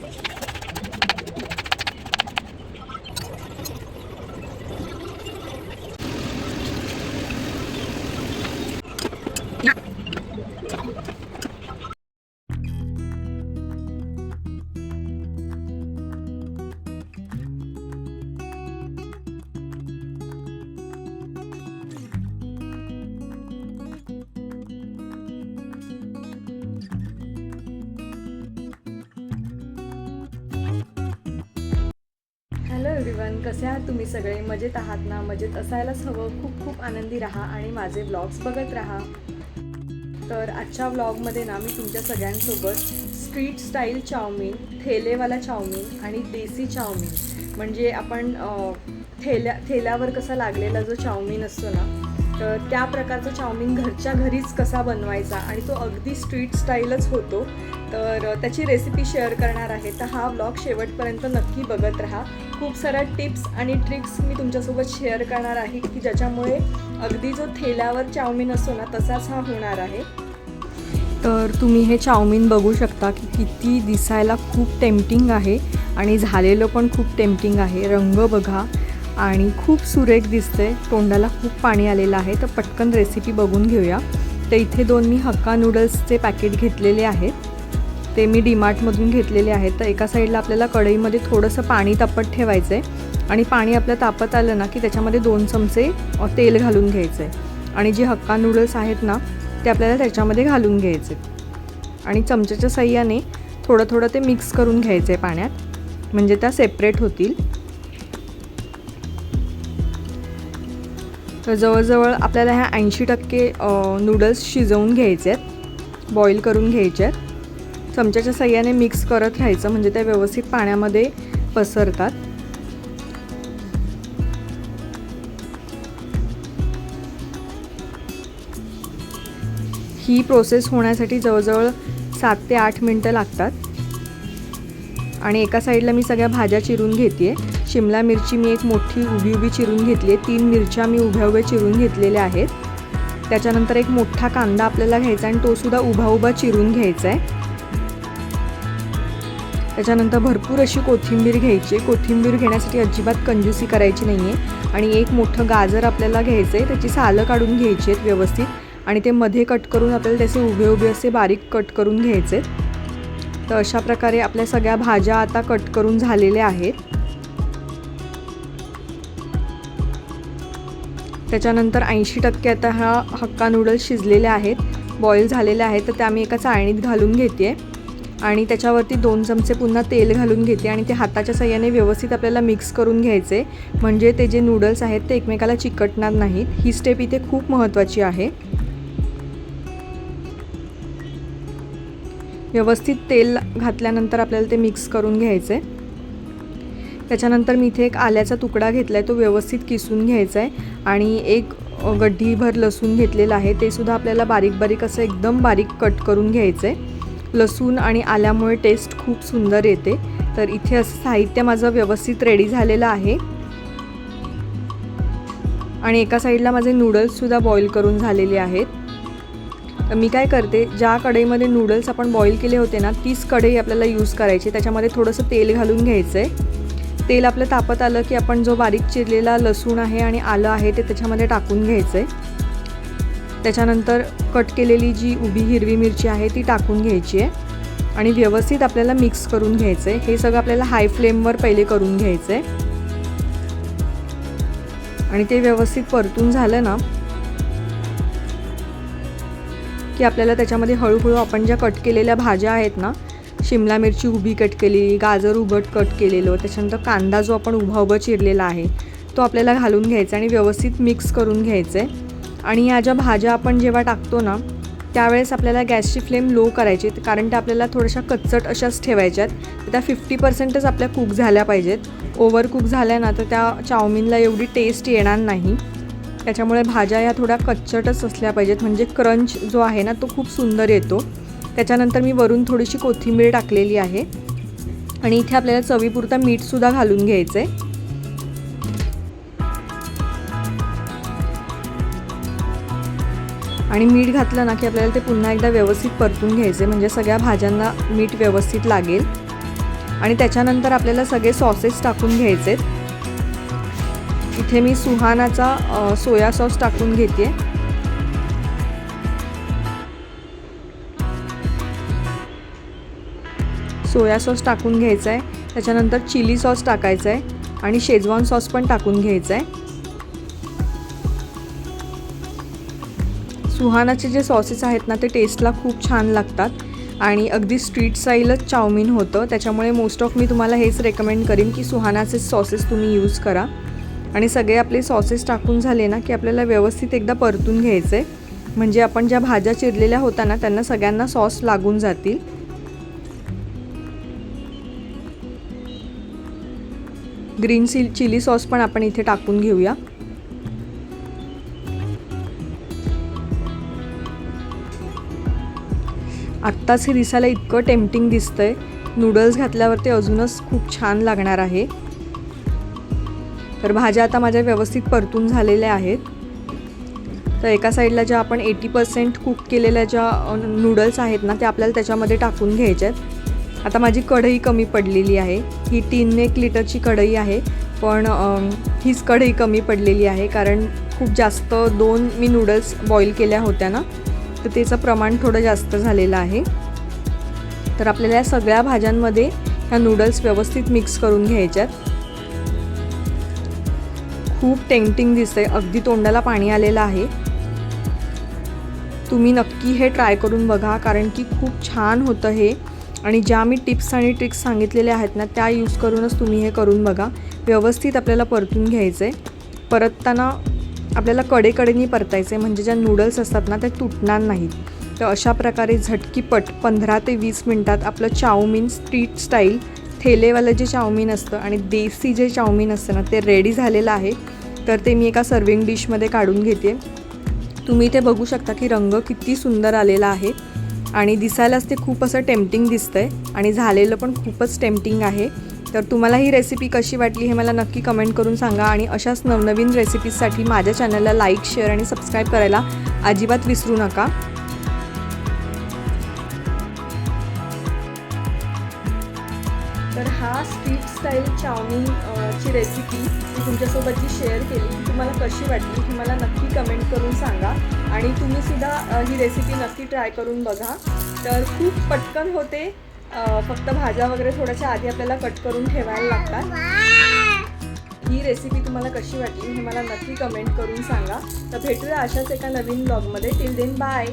you hello everyone कसे आहात तुम्ही सगळे? मजेत आहात ना? मजेत असायलाच हवं. खूप खूप आनंदी राहा आणि माझे ब्लॉग्स बघत राहा. तर आजच्या व्लॉगमध्ये ना मी तुमच्या सगळ्यांसोबत स्ट्रीट स्टाईल चाऊमिन थेलेवाला चाऊमिन आणि देसी चाऊमिन. म्हणजे आपण थेल्या थेल्यावर कसा लागलेला जो चाऊमिन असतो ना तर त्या प्रकारचा चाऊमिन घरच्या घरीच कसा बनवायचा आणि तो अगदी स्ट्रीट स्टाईलच होतो. तर त्याची रेसिपी शेअर करणार आहे. तर हा ब्लॉग शेवटपर्यंत नक्की बघत राहा. खूप साऱ्या टिप्स आणि ट्रिक्स मी तुमच्यासोबत शेअर करणार आहे की ज्याच्यामुळे अगदी जो थेल्यावर चाऊमिन असतो ना तसाच हा होणार आहे. तर तुम्ही हे चाऊमिन बघू शकता की किती दिसायला खूप टेम्पटिंग आहे आणि झालेलं पण खूप टेम्पटिंग आहे. रंग बघा. आणि खूप सुरेख दिसते. तोंडाला खूप पाणी आलेलं आहे. तर पटकन रेसिपी बघून घेऊया. तर इथे दोन मी हक्का नूडल्सचे पॅकेट घेतलेले आहेत. ते मी डीमार्टमधून घेतलेले आहेत. तर एका साईडला आपल्याला कढईमध्ये थोडंसं पाणी तापत ठेवायचं आहे आणि पाणी आपलं तापत आलं ना की त्याच्यामध्ये दोन चमचे तेल घालून घ्यायचं आहे आणि जे हक्का नूडल्स आहेत ना ते आपल्याला त्याच्यामध्ये घालून घ्यायचे आणि चमच्याच्या साह्याने थोडं थोडं ते मिक्स करून घ्यायचं आहे पाण्यात. म्हणजे त्या सेपरेट होतील. जवळजवळ आपल्याला ह्या ऐंशी टक्के नूडल्स शिजवून घ्यायचे आहेत बॉईल करून घ्यायचे आहेत. चमच्याच्या सह्याने मिक्स करत राहायचं म्हणजे त्या व्यवस्थित पाण्यामध्ये पसरतात. ही प्रोसेस होण्यासाठी जवळजवळ सात ते आठ मिनटं लागतात. आणि एका साईडला मी सगळ्या भाज्या चिरून घेते आहे शिमला मिरची मी एक मोठी उभी उभी चिरून घेतली आहे. तीन मिरच्या मी उभ्या उभ्या चिरून घेतलेल्या आहेत. त्याच्यानंतर एक मोठा कांदा आपल्याला घ्यायचा आणि तोसुद्धा उभा उभा चिरून घ्यायचा आहे. त्याच्यानंतर भरपूर अशी कोथिंबीर घ्यायची आहे. कोथिंबीर घेण्यासाठी अजिबात कंजूसी करायची नाही आहे आणि एक मोठं गाजर आपल्याला घ्यायचं आहे. त्याची सालं काढून घ्यायची आहेत व्यवस्थित. आणि ते मध्ये कट करून आपल्याला त्याचे उभे उभे असे बारीक कट करून घ्यायचे आहेत. तर अशा प्रकारे आपल्या सगळ्या भाज्या आता कट करून झालेल्या आहेत. त्याच्यानंतर ऐंशी टक्के आता हा हक्का नूडल्स शिजलेले आहेत बॉईल झालेले आहेत तर त्या मी एका चाळणीत घालून घेते आणि त्याच्यावरती दोन चमचे पुन्हा तेल घालून घेते आणि ते हाताच्या सहाय्याने व्यवस्थित आपल्याला मिक्स करून घ्यायचे म्हणजे ते जे नूडल्स आहेत ते एकमेकाला चिकटणार नाहीत. ही स्टेप इथे खूप महत्त्वाची आहे. व्यवस्थित तेल घातल्यानंतर आपल्याला ते मिक्स करून घ्यायचं आहे त्याच्यानंतर मी इथे एक आल्याचा तुकडा घेतला आहे तो व्यवस्थित किसून घ्यायचा आहे आणि एक गड्डीभर लसूण घेतलेलं आहे ते सुद्धा आपल्याला बारीक बारीक असं एकदम बारीक कट करून घ्यायचं आहे लसूण आणि आल्यामुळे टेस्ट खूप सुंदर येते. तर इथे असं साहित्य माझं व्यवस्थित रेडी झालेलं आहे. आणि एका साईडला माझे नूडल्ससुद्धा बॉईल करून झालेले आहेत. तर मी काय करते ज्या कढईमध्ये नूडल्स आपण बॉईल केले होते ना तीच कढई आपल्याला यूज करायची त्याच्यामध्ये थोडंसं तेल घालून घ्यायचं आहे तेल आपलं तापत आलं की आपण जो बारीक चिरलेला लसूण आहे आणि आलं आहे ते त्याच्यामध्ये टाकून घ्यायचं आहे त्याच्यानंतर कट केलेली जी उभी हिरवी मिरची आहे ती टाकून घ्यायची आहे. आणि व्यवस्थित आपल्याला मिक्स करून घ्यायचं आहे हे सगळं आपल्याला हाय फ्लेमवर पहिले करून घ्यायचं आहे आणि ते व्यवस्थित परतून झालं ना की आपल्याला त्याच्यामध्ये हळूहळू आपण ज्या कट केलेल्या भाज्या आहेत ना शिमला मिरची उभी कट केलेली गाजर उभट कट केलेलं त्याच्यानंतर कांदा जो आपण उभा उभा चिरलेला आहे तो आपल्याला घालून घ्यायचा आणि व्यवस्थित मिक्स करून घ्यायचं. आहे आणि या ज्या भाज्या आपण जेव्हा टाकतो ना त्यावेळेस आपल्याला गॅसची फ्लेम लो करायची कारण त्या आपल्याला थोड्याशा कच्चट अशाच ठेवायच्या आहेत त्या फिफ्टी पर्सेंटच आपल्या कुक झाल्या पाहिजेत. ओव्हर कुक झाल्या ना तर त्या चाऊमिनला एवढी टेस्ट येणार नाही. त्याच्यामुळे भाज्या या थोड्या कच्चटच असल्या पाहिजेत. म्हणजे क्रंच जो आहे ना तो खूप सुंदर येतो. त्याच्यानंतर मी वरून थोडीशी कोथिंबीर टाकलेली आहे. आणि इथे आपल्याला चवीपुरता मीठसुद्धा घालून घ्यायचं आहे आणि मीठ घातलं ना की आपल्याला ते पुन्हा एकदा व्यवस्थित परतून घ्यायचे म्हणजे सगळ्या भाज्यांना मीठ व्यवस्थित लागेल. आणि त्याच्यानंतर आपल्याला सगळे सॉसेस टाकून घ्यायचे इथे मी सुहानाचा सोया सॉस टाकून घेते सोया सॉस टाकून घ्यायचा आहे. त्याच्यानंतर चिली सॉस टाकायचा आहे आणि शेजवान सॉस पण टाकून घ्यायचा आहे. सुहानाचे जे सॉसेस आहेत ना ते टेस्टला खूप छान लागतात आणि अगदी स्ट्रीट स्टाईलच चाउमिन होतं. त्याच्यामुळे मोस्ट ऑफ मी तुम्हाला हेच रेकमेंड करीन की सुहानाचे सॉसेस तुम्ही यूज करा. आणि सगळे आपले सॉसेस टाकून झाले ना की आपल्याला व्यवस्थित एकदा परतून घ्यायचे म्हणजे आपण ज्या भाज्या चिरलेल्या होत्या ना त्यांना सगळ्यांना सॉस लागून जातील. ग्रीन सी चिली सॉस पण आपण इथे टाकून घेऊया. आत्ताच हे दिसायला इतकं टेम्पटिंग दिसतंय. नूडल्स घातल्यावर ते अजूनच खूप छान लागणार आहे. तर भाज्या आता माझ्या व्यवस्थित परतून झालेल्या आहेत. तर एका साईडला ज्या आपण एटी पर्सेंट कुक केलेल्या ज्या नूडल्स आहेत ना त्या आपल्याला त्याच्यामध्ये टाकून घ्यायच्या आहेत. आता माझी कढई कमी पडलेली आहे. ही तीन एक लिटरची कढई आहे. पण हीच कढई कमी पडलेली आहे कारण खूप जास्त दोन मी नूडल्स बॉईल केल्या होत्या ना तर त्याचं प्रमाण थोडं जास्त झालेलं आहे. तर आपल्याला या सगळ्या भाज्यांमध्ये ह्या नूडल्स व्यवस्थित मिक्स करून घ्यायच्यात. खूप टेंटिंग दिसतंय. अगदी तोंडाला पाणी आलेलं आहे. तुम्ही नक्की हे ट्राय करून बघा कारण की खूप छान होतं हे. आणि ज्या मी टिप्स आणि ट्रिक्स सांगितलेल्या आहेत ना त्या यूज करूनच तुम्ही हे करून बघा. व्यवस्थित आपल्याला परतून घ्यायचं आहे परतताना आपल्याला कडेकडेनी आहे म्हणजे ज्या नूडल्स असतात ना त्या तुटणार नाहीत. तर अशा प्रकारे झटकीपट पंधरा ते वीस मिनटात आपलं चाऊमिन स्ट्रीट स्टाईल ठेलेवालं जे चाऊमिन असतं आणि देसी जे चाऊमिन असतं ना ते रेडी झालेलं आहे. तर ते मी एका सर्विंग डिशमध्ये काढून घेते. तुम्ही ते बघू शकता की रंग किती सुंदर आलेला आहे. आणि दिसायलाच ते खूप असं टेम्पटिंग दिसतंय. आणि झालेलं पण खूपच टेम्पटिंग आहे. तर तुम्हाला ही रेसिपी कशी वाटली हे मला नक्की कमेंट करून सांगा. आणि अशाच नवनवीन रेसिपीजसाठी माझ्या चॅनलला लाईक शेअर आणि सबस्क्राईब करायला अजिबात विसरू नका. तर हा स्ट्रीट स्टाईल चाऊमिन ची रेसिपी मी तुमच्यासोबत जी शेअर केली. ती तुम्हाला कशी वाटली ही मला नक्की कमेंट करून सांगा. आणि तुम्हीसुद्धा ही रेसिपी नक्की ट्राय करून बघा. तर खूप पटकन होते. फक्त भाज्या वगैरे थोड्याशा आधी आपल्याला कट करून ठेवायला लागतात. ही रेसिपी तुम्हाला कशी वाटली हे मला नक्की कमेंट करून सांगा. तर भेटूया अशाच एका नवीन ब्लॉगमध्ये टिल देन बाय